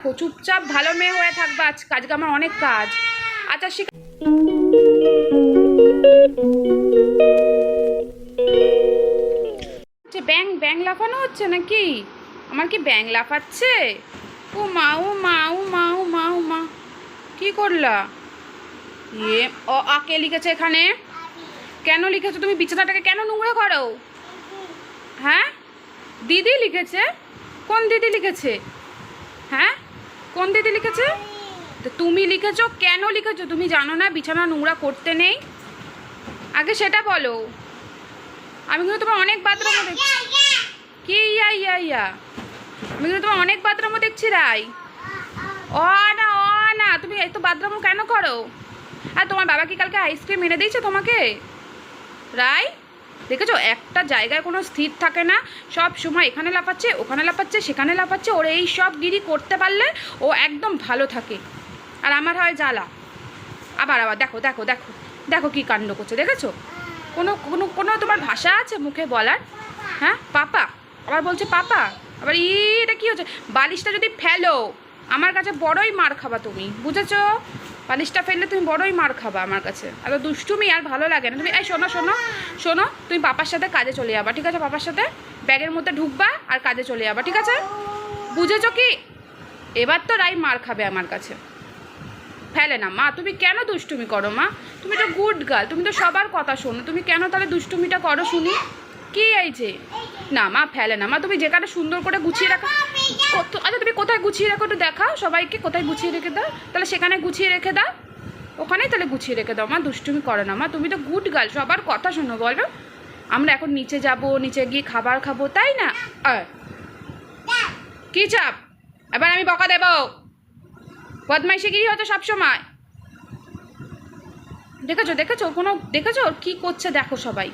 চুপচাপ ভালো মেয়ে হয়ে থাকবা আজ, আজকে আমার অনেক কাজ। আচ্ছা শিখ ব্যাং ব্যাং লাফানো হচ্ছে নাকি? আমার কি ব্যাং লাফাচ্ছে? ও মা ও মা ও মা ও মা ও মা কি করলা? ইয়ে ও আকে লিখেছে এখানে? কেন লিখেছো? তুমি বিছানাটাকে কেন নোংরা করো? হ্যাঁ? দিদি লিখেছে? কোন দিদি লিখেছে? হ্যাঁ? কোন দিদি লিখেছে? তুমি লিখেছো, কেন লিখেছো? তুমি জানো না, বিছানা নোংরা করতে নেই। আগে সেটা বলো। আমি কিন্তু তোমার অনেক বাথরুমও দেখছি। কি ইয়া ইয়া ইয়া? আমি কিন্তু তোমার অনেক বাথরুমও দেখছি, রাই। ও না ও না, তুমি এত বাথরুম কেন করো? আর তোমার বাবা কি কালকে আইসক্রিম এনে দিয়েছে তোমাকে? রাই? দেখেছ? একটা জায়গায় কোনো স্থির থাকে না। সব সময় এখানে লাফাচ্ছে, ওখানে লাফাচ্ছে, সেখানে লাফাচ্ছে। ওর এই সব গিরি করতে পারলে ও একদম ভালো থাকে। আর আমার হয় জ্বালা। আবার আবার, দেখো দেখো দেখো দেখো কি কাণ্ড করছে, দেখেছ? কোনো কোনো কোনো তোমার ভাষা আছে মুখে বলার? হ্যাঁ? পাপা? আবার বলছে পাপা? আবার ই, এটা কি হচ্ছে? বালিশটা যদি ফেলো, আমার কাছে বড়ই মার খাবা তুমি, বুঝেছ? বালিশটা ফেললে তুমি বড়ই মার খাবা আমার কাছে। আর দুষ্টুমি আর ভালো লাগে না। তুমি, এই শোনো শোনো শোনো, তুমি পাপার সাথে কাজে চলে যাবা, ঠিক আছে? পাপার সাথে ব্যাগের মধ্যে ঢুকবা আর কাজে চলে যাবা, ঠিক আছে? বুঝেছ কি? এবার তো রাই মার খাবে আমার কাছে। ফেলে না। মা, তুমি কেন দুষ্টুমি করো, মা? তুমি তো গুড গার্ল, তুমি তো সবার কথা শোনো। তুমি কেন তাহলে দুষ্টুমিটা করো শুনি? কি এই যে? না, মা, ফেলে না। মা, তুমি যেখানে সুন্দর করে গুছিয়ে রাখো কোথায় গুছিয়ে রাখো একটু দেখাও সবাইকে কোথায় গুছিয়ে রেখে দাও। তাহলে সেখানে গুছিয়ে রেখে দাও। ওখানেই তাহলে গুছিয়ে রেখে দাও। মা, দুষ্টুমি করো না। মা, তুমি তো গুড গার্ল সবার কথা শোনো, বলো। আমরা এখন নিচে যাব, নিচে গিয়ে খাবার খাব, তাই না। কি চাপ? এবার আমি বকা দেবো। বদমাইশিগিরি হচ্ছে সবসময় দেখেছ দেখেছ? কোনো, দেখেছ? কি করছে দেখো সবাই।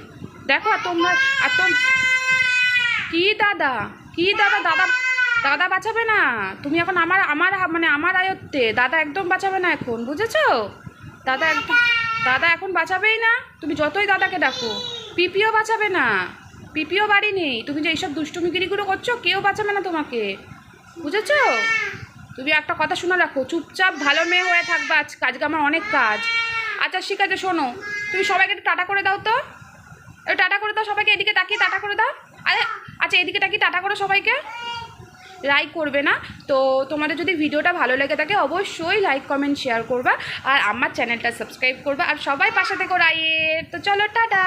দেখো, আর তোমরা আর তোম কি দাদা? কি দাদা? দাদা দাদা বাঁচাবে না। তুমি এখন আমার আমার মানে আমার আয়ত্তে। দাদা একদম বাঁচাবে না এখন, বুঝেছ? দাদা একদম দাদা এখন বাঁচাবেই না। তুমি যতই দাদাকে ডাকো, পিপিও বাঁচাবে না। পিপিও বাড়ি নেই। তুমি যে এইসব দুষ্টুমিগিরিগুলো করছ, কেউ বাঁচাবে না তোমাকে। বুঝেছ? তুমি একটা কথা শুনে রাখো, চুপচাপ ভালো মেয়ে হয়ে থাকবে আজ। আজকে আমার অনেক কাজ। আচ্ছা ঠিক আছে, শোনো। তুমি সবাইকে একটু টাটা করে দাও তো। টাটা করে দাও সবাইকে, এদিকে তাকিয়ে টাটা করে দাও। আরে আচ্ছা এদিকে তাকিয়ে টাটা করো সবাইকে। লাইক করবে না। তো তোমাদের যদি ভিডিওটা ভালো লেগে থাকে, অবশ্যই লাইক কমেন্ট শেয়ার করবা। আর আমার চ্যানেলটা সাবস্ক্রাইব করবা। আর সবাই পাশে থেকে রাইয়ের তো চলো, টাটা!